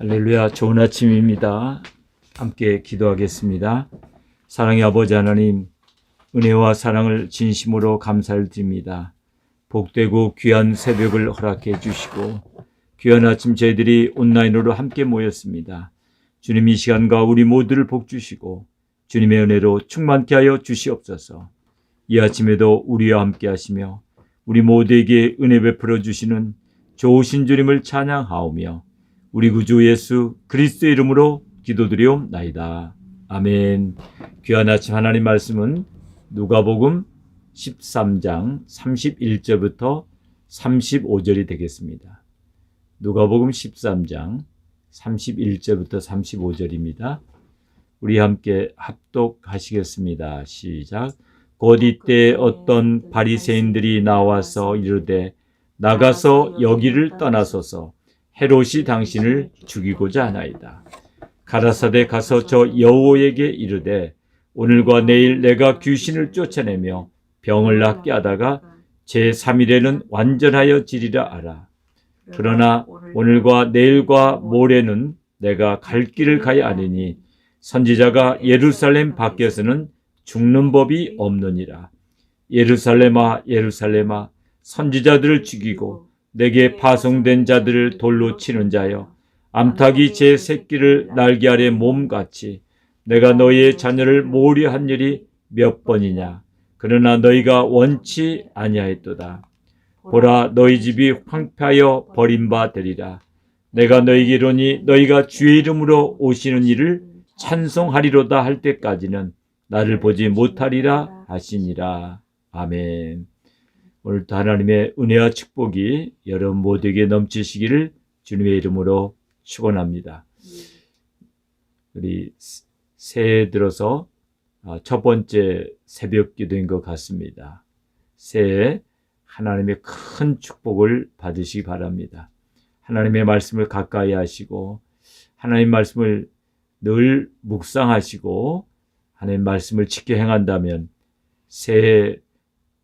할렐루야 좋은 아침입니다. 함께 기도하겠습니다. 사랑의 아버지 하나님 은혜와 사랑을 진심으로 감사를 드립니다. 복되고 귀한 새벽을 허락해 주시고 귀한 아침 저희들이 온라인으로 함께 모였습니다. 주님 이 시간과 우리 모두를 복 주시고 주님의 은혜로 충만케 하여 주시옵소서. 이 아침에도 우리와 함께 하시며 우리 모두에게 은혜 베풀어 주시는 좋으신 주님을 찬양하오며 우리 구주 예수 그리스도의 이름으로 기도드리옵나이다. 아멘. 귀한 아침 하나님 말씀은 누가복음 13장 31절부터 35절이 되겠습니다. 누가복음 13장 31절부터 35절입니다. 우리 함께 합독하시겠습니다. 시작. 곧 이때 어떤 바리새인들이 나와서 이르되 나가서 여기를 떠나소서 헤롯이 당신을 죽이고자 하나이다. 가라사대 가서 저 여호에게 이르되 오늘과 내일 내가 귀신을 쫓아내며 병을 낫게 하다가 제 3일에는 완전하여 지리라 알아. 그러나 오늘과 내일과 모레는 내가 갈 길을 가야 하리니 선지자가 예루살렘 밖에서는 죽는 법이 없느니라. 예루살렘아 예루살렘아 선지자들을 죽이고 내게 파송된 자들을 돌로 치는 자여. 암탉이 제 새끼를 날개 아래 몸같이 내가 너희의 자녀를 모으려 한 일이 몇 번이냐? 그러나 너희가 원치 아니하였도다. 보라 너희 집이 황폐하여 버림바 되리라. 내가 너희에게 이르니 너희가 주의 이름으로 오시는 일을 찬송하리로다 할 때까지는 나를 보지 못하리라 하시니라. 아멘 오늘도 하나님의 은혜와 축복이 여러분 모두에게 넘치시기를 주님의 이름으로 축원합니다. 우리 새해 들어서 아, 첫 번째 새벽 기도인 것 같습니다. 새해 하나님의 큰 축복을 받으시기 바랍니다. 하나님의 말씀을 가까이 하시고 하나님 말씀을 늘 묵상하시고 하나님 말씀을 지켜 행한다면 새해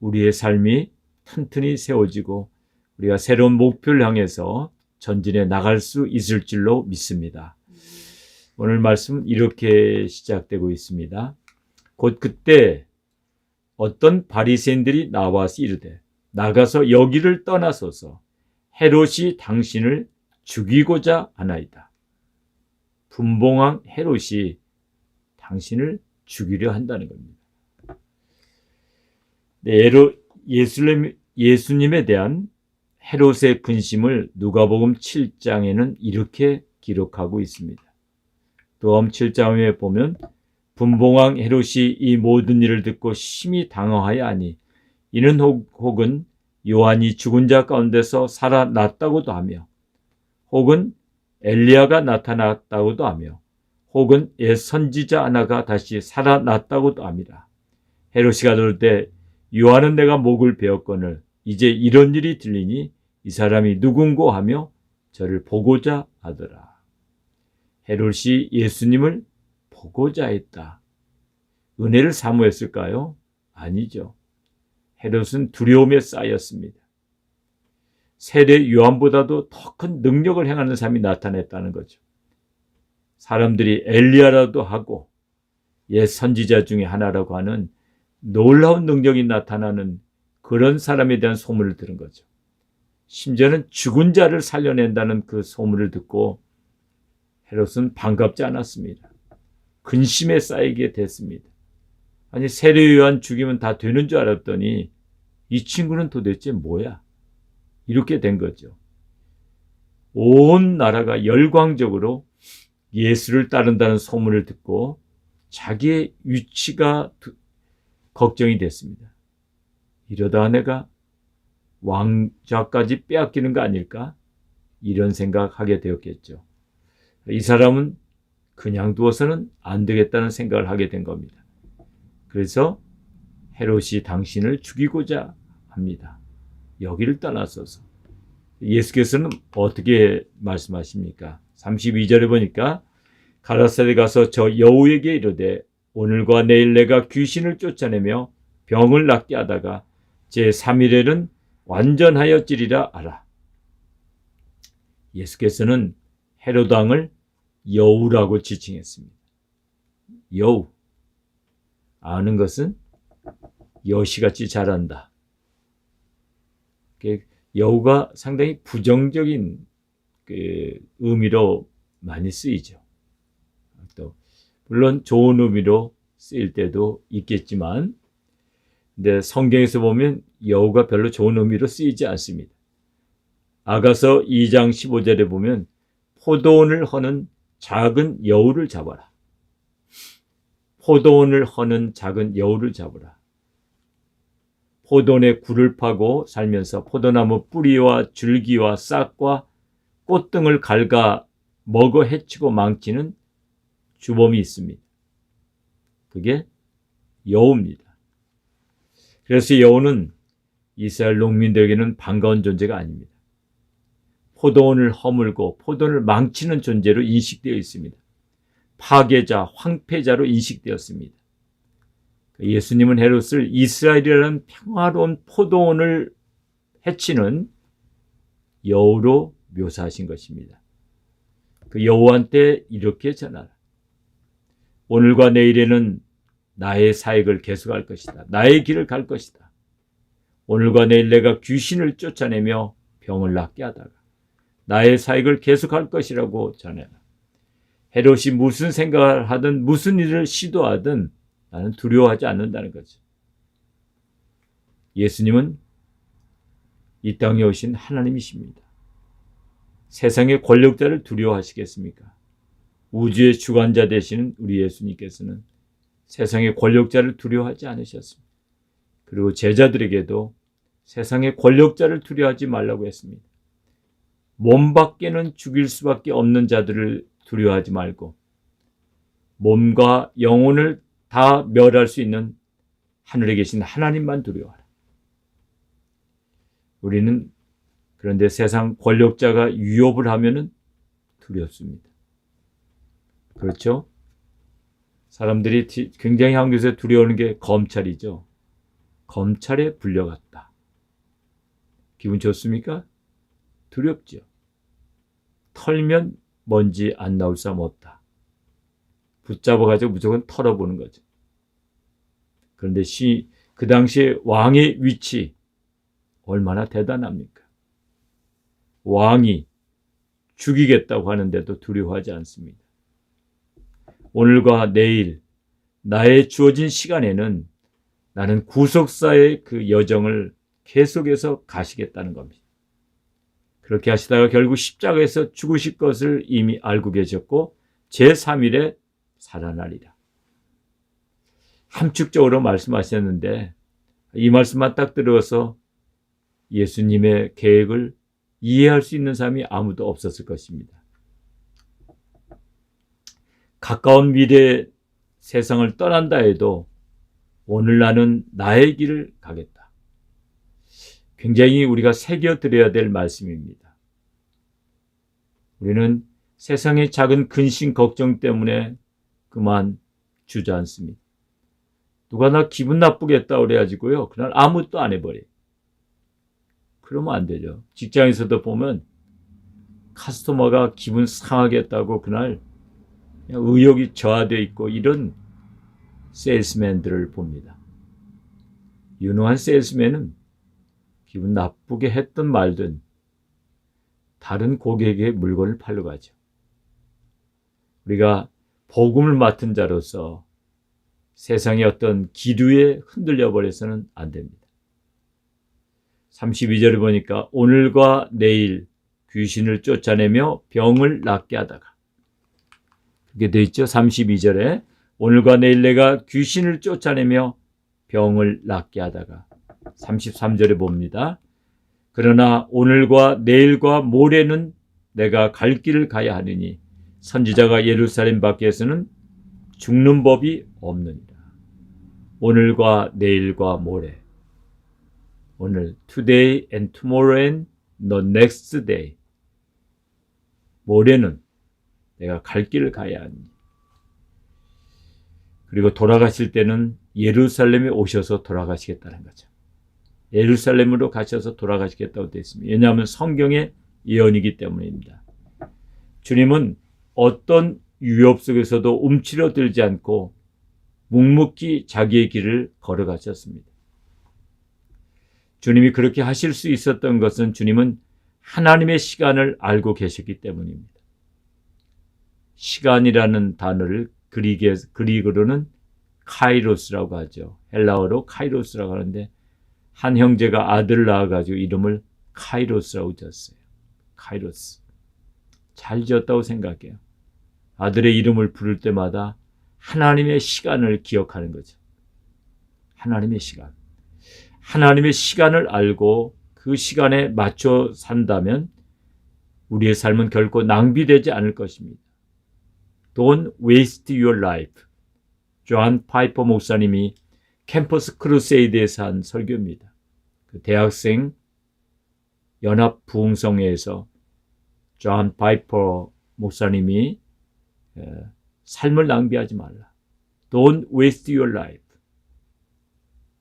우리의 삶이 튼튼히 세워지고 우리가 새로운 목표를 향해서 전진해 나갈 수 있을 줄로 믿습니다. 오늘 말씀은 이렇게 시작되고 있습니다. 곧 그때 어떤 바리새인들이 나와서 이르되 나가서 여기를 떠나소서 헤롯이 당신을 죽이고자 하나이다. 분봉왕 헤롯이 당신을 죽이려 한다는 겁니다. 네, 예수님, 예수님에 대한 헤롯의 근심을 누가복음 7장에는 이렇게 기록하고 있습니다. 또음 7장에 보면 분봉왕 헤롯이 이 모든 일을 듣고 심히 당황하여 하니 이는 혹은 요한이 죽은 자 가운데서 살아났다고도 하며 혹은 엘리야가 나타났다고도 하며 혹은 옛 선지자 하나가 다시 살아났다고도 합니다. 헤롯이 가들 때 요한은 내가 목을 베었거늘 이제 이런 일이 들리니 이 사람이 누군고 하며 저를 보고자 하더라. 헤롯이 예수님을 보고자 했다. 은혜를 사모했을까요? 아니죠. 헤롯은 두려움에 쌓였습니다. 세례 요한보다도 더 큰 능력을 행하는 사람이 나타났다는 거죠. 사람들이 엘리야라도 하고 옛 선지자 중에 하나라고 하는 놀라운 능력이 나타나는 그런 사람에 대한 소문을 들은 거죠. 심지어는 죽은 자를 살려낸다는 그 소문을 듣고 헤롯은 반갑지 않았습니다. 근심에 쌓이게 됐습니다. 아니 세례 요한 죽이면 다 되는 줄 알았더니 이 친구는 도대체 뭐야? 이렇게 된 거죠. 온 나라가 열광적으로 예수를 따른다는 소문을 듣고 자기의 위치가 걱정이 됐습니다. 이러다 내가 왕좌까지 빼앗기는 거 아닐까? 이런 생각하게 되었겠죠. 이 사람은 그냥 두어서는 안 되겠다는 생각을 하게 된 겁니다. 그래서 헤롯이 당신을 죽이고자 합니다. 여기를 떠나서서. 예수께서는 어떻게 말씀하십니까? 32절에 보니까 가라사대 가서 저 여우에게 이르되 오늘과 내일 내가 귀신을 쫓아내며 병을 낫게 하다가 제 3일에는 완전하였지리라 알아. 예수께서는 헤롯 왕을 여우라고 지칭했습니다. 여우. 아는 것은 여시같이 잘한다. 여우가 상당히 부정적인 그 의미로 많이 쓰이죠. 또 물론 좋은 의미로 쓰일 때도 있겠지만, 근데 성경에서 보면 여우가 별로 좋은 의미로 쓰이지 않습니다. 아가서 2장 15절에 보면 포도원을 허는 작은 여우를 잡아라. 포도원을 허는 작은 여우를 잡으라. 포도원에 굴을 파고 살면서 포도나무 뿌리와 줄기와 싹과 꽃 등을 갉아 먹어 해치고 망치는 주범이 있습니다. 그게 여우입니다. 그래서 여우는 이스라엘 농민들에게는 반가운 존재가 아닙니다. 포도원을 허물고 포도를 망치는 존재로 인식되어 있습니다. 파괴자, 황폐자로 인식되었습니다. 예수님은 헤롯을 이스라엘이라는 평화로운 포도원을 해치는 여우로 묘사하신 것입니다. 그 여우한테 이렇게 전하라. 오늘과 내일에는 나의 사역을 계속할 것이다. 나의 길을 갈 것이다. 오늘과 내일 내가 귀신을 쫓아내며 병을 낫게 하다가 나의 사역을 계속할 것이라고 전해라. 헤롯이 무슨 생각을 하든 무슨 일을 시도하든 나는 두려워하지 않는다는 거죠. 예수님은 이 땅에 오신 하나님이십니다. 세상의 권력자를 두려워하시겠습니까? 우주의 주관자 되시는 우리 예수님께서는 세상의 권력자를 두려워하지 않으셨습니다. 그리고 제자들에게도 세상의 권력자를 두려워하지 말라고 했습니다. 몸 밖에는 죽일 수밖에 없는 자들을 두려워하지 말고 몸과 영혼을 다 멸할 수 있는 하늘에 계신 하나님만 두려워하라. 우리는 그런데 세상 권력자가 위협을 하면은 두렵습니다. 그렇죠? 사람들이 굉장히 한국에서 두려워하는 게 검찰이죠. 검찰에 불려갔다. 기분 좋습니까? 두렵죠. 털면 먼지 안 나올 사람 없다. 붙잡아가지고 무조건 털어보는 거죠. 그런데 시, 그 당시에 왕의 위치, 얼마나 대단합니까? 왕이 죽이겠다고 하는데도 두려워하지 않습니다. 오늘과 내일, 나의 주어진 시간에는 나는 구속사의 그 여정을 계속해서 가시겠다는 겁니다. 그렇게 하시다가 결국 십자가에서 죽으실 것을 이미 알고 계셨고 제3일에 살아나리라. 함축적으로 말씀하셨는데 이 말씀만 딱 들어서 예수님의 계획을 이해할 수 있는 사람이 아무도 없었을 것입니다. 가까운 미래 세상을 떠난다 해도 오늘 나는 나의 길을 가겠다. 굉장히 우리가 새겨드려야 될 말씀입니다. 우리는 세상의 작은 근심 걱정 때문에 그만 주저앉습니다. 누가 나 기분 나쁘게 했다 그래가지고요. 그날 아무것도 안 해버려. 그러면 안 되죠. 직장에서도 보면 카스터머가 기분 상하게 했다고 그날 의욕이 저하되어 있고 이런 세일스맨들을 봅니다. 유능한 세일스맨은 기분 나쁘게 했든 말든 다른 고객에게 물건을 팔러 가죠. 우리가 복음을 맡은 자로서 세상의 어떤 기류에 흔들려 버려서는 안 됩니다. 32절을 보니까 오늘과 내일 귀신을 쫓아내며 병을 낫게 하다가 그게 돼 있죠. 32절에 오늘과 내일 내가 귀신을 쫓아내며 병을 낫게 하다가 33절에 봅니다. 그러나 오늘과 내일과 모레는 내가 갈 길을 가야 하느니 선지자가 예루살렘 밖에서는 죽는 법이 없느니라. 오늘과 내일과 모레. 오늘 today and tomorrow and the next day. 모레는 내가 갈 길을 가야 하니. 그리고 돌아가실 때는 예루살렘에 오셔서 돌아가시겠다는 거죠. 예루살렘으로 가셔서 돌아가시겠다고 되어 있습니다. 왜냐하면 성경의 예언이기 때문입니다. 주님은 어떤 위협 속에서도 움츠러들지 않고 묵묵히 자기의 길을 걸어가셨습니다. 주님이 그렇게 하실 수 있었던 것은 주님은 하나님의 시간을 알고 계셨기 때문입니다. 시간이라는 단어를 그리게, 그리그로는 카이로스라고 하죠. 헬라어로 카이로스라고 하는데 한 형제가 아들을 낳아가지고 이름을 카이로스라고 지었어요. 카이로스. 잘 지었다고 생각해요. 아들의 이름을 부를 때마다 하나님의 시간을 기억하는 거죠. 하나님의 시간. 하나님의 시간을 알고 그 시간에 맞춰 산다면 우리의 삶은 결코 낭비되지 않을 것입니다. Don't waste your life. 조한 파이퍼 목사님이 캠퍼스 크루세이드에서 한 설교입니다. 그 대학생 연합 부흥성회에서 조한 파이퍼 목사님이 삶을 낭비하지 말라. Don't waste your life.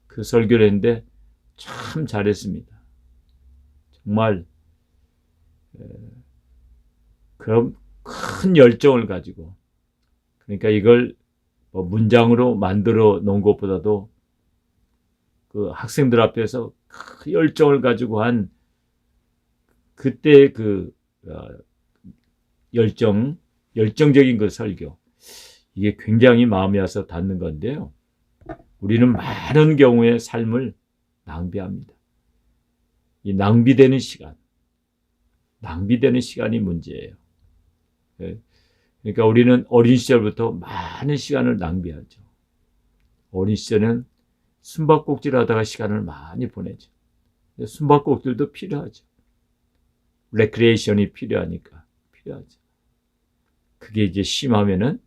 그 설교를 했는데 참 잘했습니다. 정말 그런 큰 열정을 가지고 그러니까 이걸 뭐 문장으로 만들어 놓은 것보다도 그 학생들 앞에서 큰 열정을 가지고 한 그때 그 어, 열정 열정적인 그 설교 이게 굉장히 마음에 와서 닿는 건데요. 우리는 많은 경우에 삶을 낭비합니다. 이 낭비되는 시간, 낭비되는 시간이 문제예요. 예. 그러니까 우리는 어린 시절부터 많은 시간을 낭비하죠. 어린 시절은 숨바꼭질 하다가 시간을 많이 보내죠. 숨바꼭질도 필요하죠. 레크레이션이 필요하니까 필요하죠. 그게 이제 심하면은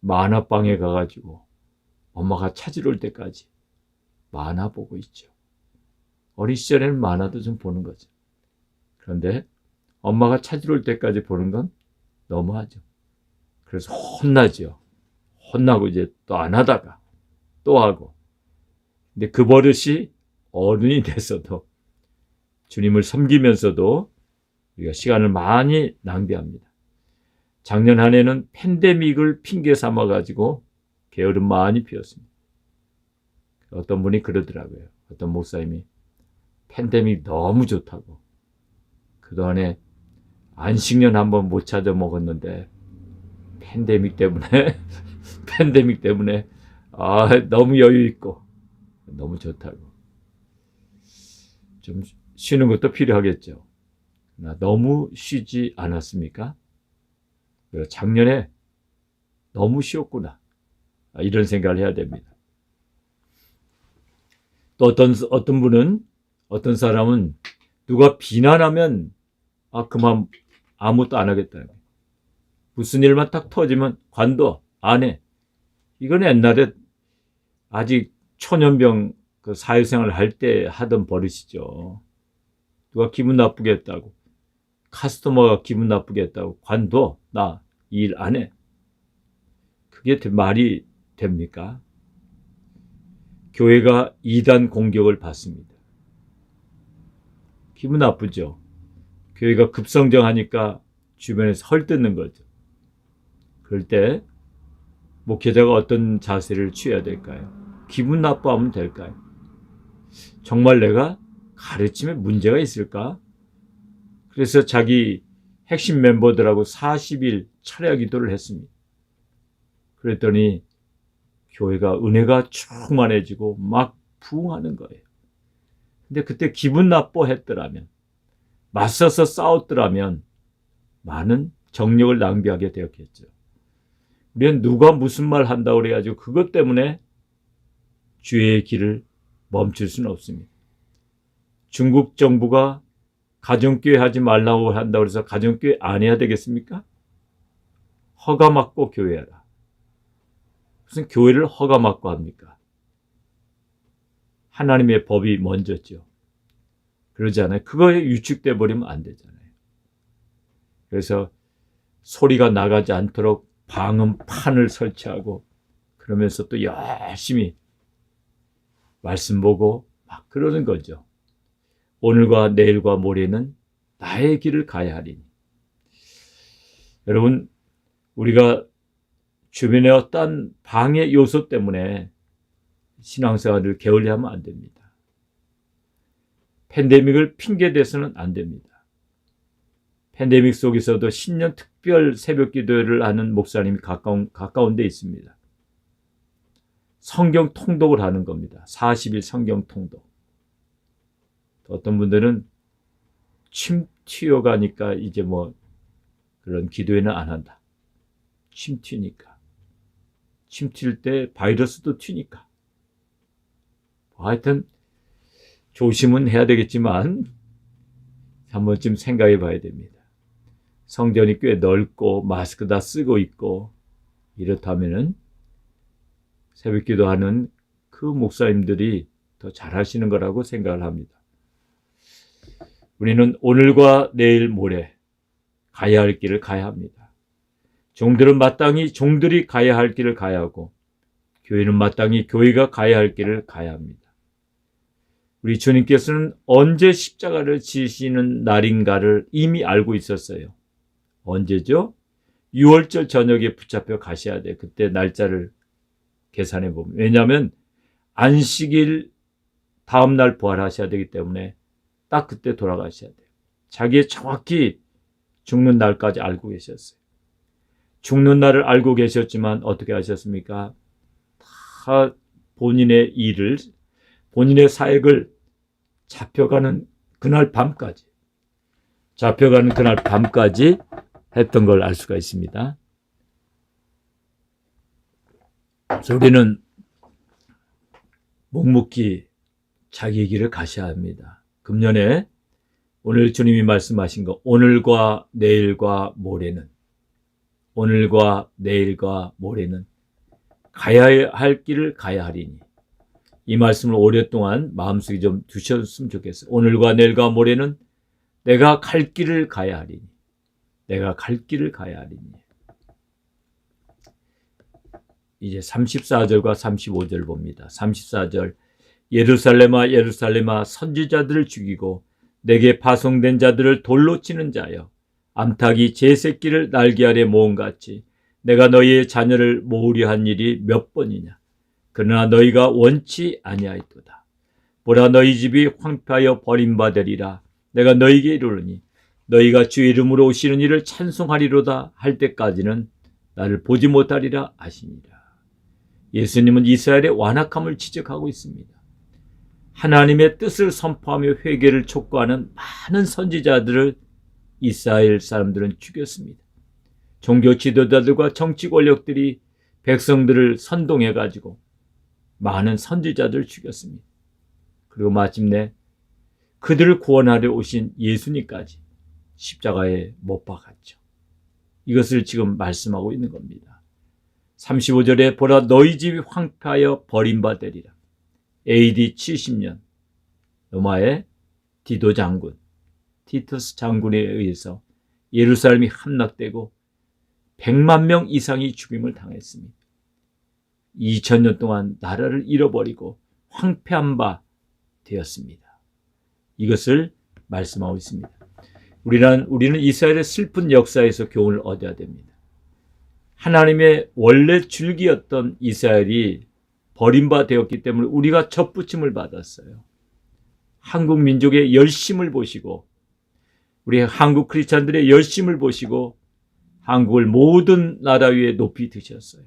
만화방에 가가지고 엄마가 찾으러 올 때까지 만화 보고 있죠. 어린 시절에는 만화도 좀 보는 거죠. 그런데 엄마가 찾으러 올 때까지 보는 건 너무하죠. 그래서 혼나죠. 혼나고 이제 또 안 하다가 또 하고. 근데 그 버릇이 어른이 돼서도 주님을 섬기면서도 우리가 시간을 많이 낭비합니다. 작년 한 해는 팬데믹을 핑계 삼아 가지고 게으름 많이 피웠습니다. 어떤 분이 그러더라고요. 어떤 목사님이 팬데믹 너무 좋다고. 그동안에 안식년 한번 못 찾아 먹었는데 팬데믹 때문에 팬데믹 때문에 아 너무 여유 있고 너무 좋다고. 좀 쉬는 것도 필요하겠죠. 너무 쉬지 않았습니까? 작년에 너무 쉬었구나. 이런 생각을 해야 됩니다. 또 어떤, 어떤 분은, 어떤 사람은 누가 비난하면, 아, 그만 아무것도 안 하겠다. 무슨 일만 딱 터지면 관둬, 안 해. 이건 옛날에 아직 초년병 그 사회생활 할 때 하던 버릇이죠. 누가 기분 나쁘게 했다고. 카스터머가 기분 나쁘게 했다고. 관둬. 나 일 안 해. 그게 말이 됩니까? 교회가 이단 공격을 받습니다. 기분 나쁘죠? 교회가 급성장하니까 주변에서 헐뜯는 거죠. 그럴 때 목회자가 어떤 자세를 취해야 될까요? 기분 나빠하면 될까요? 정말 내가 가르침에 문제가 있을까? 그래서 자기 핵심 멤버들하고 40일 철야 기도를 했습니다. 그랬더니 교회가 은혜가 충만해지고 막 부흥하는 거예요. 근데 그때 기분 나빠했더라면 맞서서 싸웠더라면 많은 정력을 낭비하게 되었겠죠. 우리는 누가 무슨 말 한다고 그래가지고 그것 때문에 주의 길을 멈출 수는 없습니다. 중국 정부가 가정교회 하지 말라고 한다고 해서 가정교회 안 해야 되겠습니까? 허가 맞고 교회하라. 무슨 교회를 허가 맞고 합니까? 하나님의 법이 먼저죠. 그러지 않아요? 그거에 유축돼 버리면 안 되잖아요. 그래서 소리가 나가지 않도록 방음판을 설치하고 그러면서 또 열심히 말씀 보고 막 그러는 거죠. 오늘과 내일과 모레는 나의 길을 가야 하리니. 여러분, 우리가 주변의 어떤 방해 요소 때문에 신앙생활을 게을리하면 안 됩니다. 팬데믹을 핑계 대서는 안 됩니다. 팬데믹 속에서도 신년 특별 새벽 기도를 하는 목사님이 가까운, 가까운 데 있습니다. 성경 통독을 하는 겁니다. 40일 성경 통독. 어떤 분들은 침 튀어가니까 이제 뭐 그런 기도회는 안 한다. 침 튀니까. 침 튈 때 바이러스도 튀니까. 뭐 하여튼 조심은 해야 되겠지만 한 번쯤 생각해 봐야 됩니다. 성전이 꽤 넓고 마스크 다 쓰고 있고 이렇다면은 새벽 기도하는 그 목사님들이 더 잘하시는 거라고 생각을 합니다. 우리는 오늘과 내일 모레 가야 할 길을 가야 합니다. 종들은 마땅히 종들이 가야 할 길을 가야 하고 교회는 마땅히 교회가 가야 할 길을 가야 합니다. 우리 주님께서는 언제 십자가를 지시는 날인가를 이미 알고 있었어요. 언제죠? 6월절 저녁에 붙잡혀 가셔야 돼. 그때 날짜를 계산해 보면. 왜냐하면 안식일 다음 날 부활하셔야 되기 때문에 딱 그때 돌아가셔야 돼요. 자기의 정확히 죽는 날까지 알고 계셨어요. 죽는 날을 알고 계셨지만 어떻게 하셨습니까? 다 본인의 일을, 본인의 사역을 잡혀가는 그날 밤까지, 잡혀가는 그날 밤까지 했던 걸 알 수가 있습니다. 그래서 우리는 묵묵히 자기 길을 가셔야 합니다. 금년에 오늘 주님이 말씀하신 거 오늘과 내일과 모레는 오늘과 내일과 모레는 가야 할 길을 가야 하리니 이 말씀을 오랫동안 마음속에 좀 두셨으면 좋겠어요. 오늘과 내일과 모레는 내가 갈 길을 가야 하리니 내가 갈 길을 가야 하리니. 이제 34절과 35절 봅니다. 34절. 예루살렘아 예루살렘아 선지자들을 죽이고 내게 파송된 자들을 돌로 치는 자여 암탉이 제 새끼를 날개 아래 모음같이 내가 너희의 자녀를 모으려 한 일이 몇 번이냐? 그러나 너희가 원치 아니하였도다. 보라 너희 집이 황폐하여 버림받으리라. 내가 너희에게 이르르니 너희가 주 이름으로 오시는 일을 찬송하리로다 할 때까지는 나를 보지 못하리라 하시니라 예수님은 이스라엘의 완악함을 지적하고 있습니다. 하나님의 뜻을 선포하며 회개를 촉구하는 많은 선지자들을 이스라엘 사람들은 죽였습니다. 종교 지도자들과 정치 권력들이 백성들을 선동해 가지고 많은 선지자들을 죽였습니다. 그리고 마침내 그들을 구원하려 오신 예수님까지 십자가에 못 박았죠. 이것을 지금 말씀하고 있는 겁니다. 35절에 보라 너희 집이 황폐하여 버림받으리라. AD 70년 로마의 디도 장군, 티투스 장군에 의해서 예루살렘이 함락되고 100만 명 이상이 죽임을 당했습니다. 2000년 동안 나라를 잃어버리고 황폐한 바 되었습니다. 이것을 말씀하고 있습니다. 우리는, 우리는 이스라엘의 슬픈 역사에서 교훈을 얻어야 됩니다. 하나님의 원래 줄기였던 이스라엘이 버림바 되었기 때문에 우리가 접붙임을 받았어요. 한국 민족의 열심을 보시고 우리 한국 크리스찬들의 열심을 보시고 한국을 모든 나라 위에 높이 드셨어요.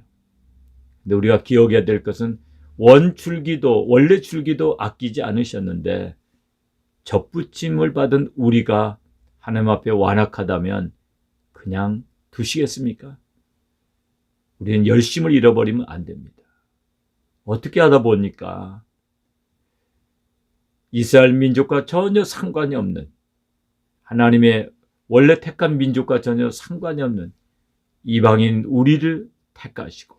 근데 우리가 기억해야 될 것은 원줄기도 원래 줄기도 아끼지 않으셨는데 접붙임을 받은 우리가 하나님 앞에 완악하다면 그냥 두시겠습니까? 우리는 열심을 잃어버리면 안 됩니다. 어떻게 하다 보니까 이스라엘 민족과 전혀 상관이 없는 하나님의 원래 택한 민족과 전혀 상관이 없는 이방인 우리를 택하시고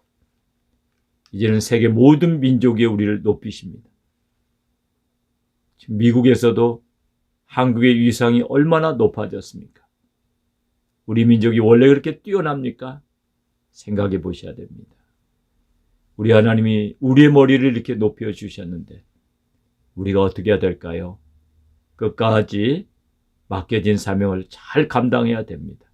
이제는 세계 모든 민족의 우리를 높이십니다. 미국에서도 한국의 위상이 얼마나 높아졌습니까? 우리 민족이 원래 그렇게 뛰어납니까? 생각해 보셔야 됩니다. 우리 하나님이 우리의 머리를 이렇게 높여 주셨는데 우리가 어떻게 해야 될까요? 끝까지 맡겨진 사명을 잘 감당해야 됩니다.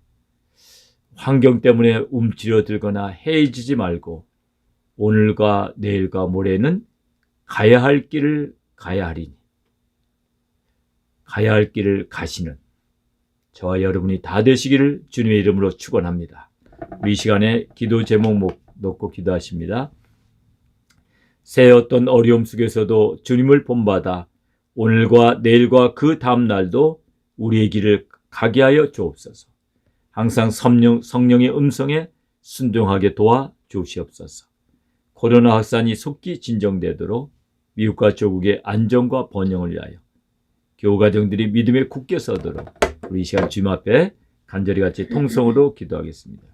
환경 때문에 움츠러들거나 해지지 말고 오늘과 내일과 모레는 가야 할 길을 가야 하리니 가야 할 길을 가시는 저와 여러분이 다 되시기를 주님의 이름으로 축원합니다. 우리 이 시간에 기도 제목 놓고 기도하십니다. 새 어떤 어려움 속에서도 주님을 본받아 오늘과 내일과 그 다음 날도 우리의 길을 가게 하여 주옵소서. 항상 성령, 성령의 음성에 순종하게 도와 주시옵소서. 코로나 확산이 속히 진정되도록 미국과 조국의 안정과 번영을 위하여 교우 가정들이 믿음에 굳게 서도록 우리 이 시간 주님 앞에 간절히 같이 통성으로 기도하겠습니다.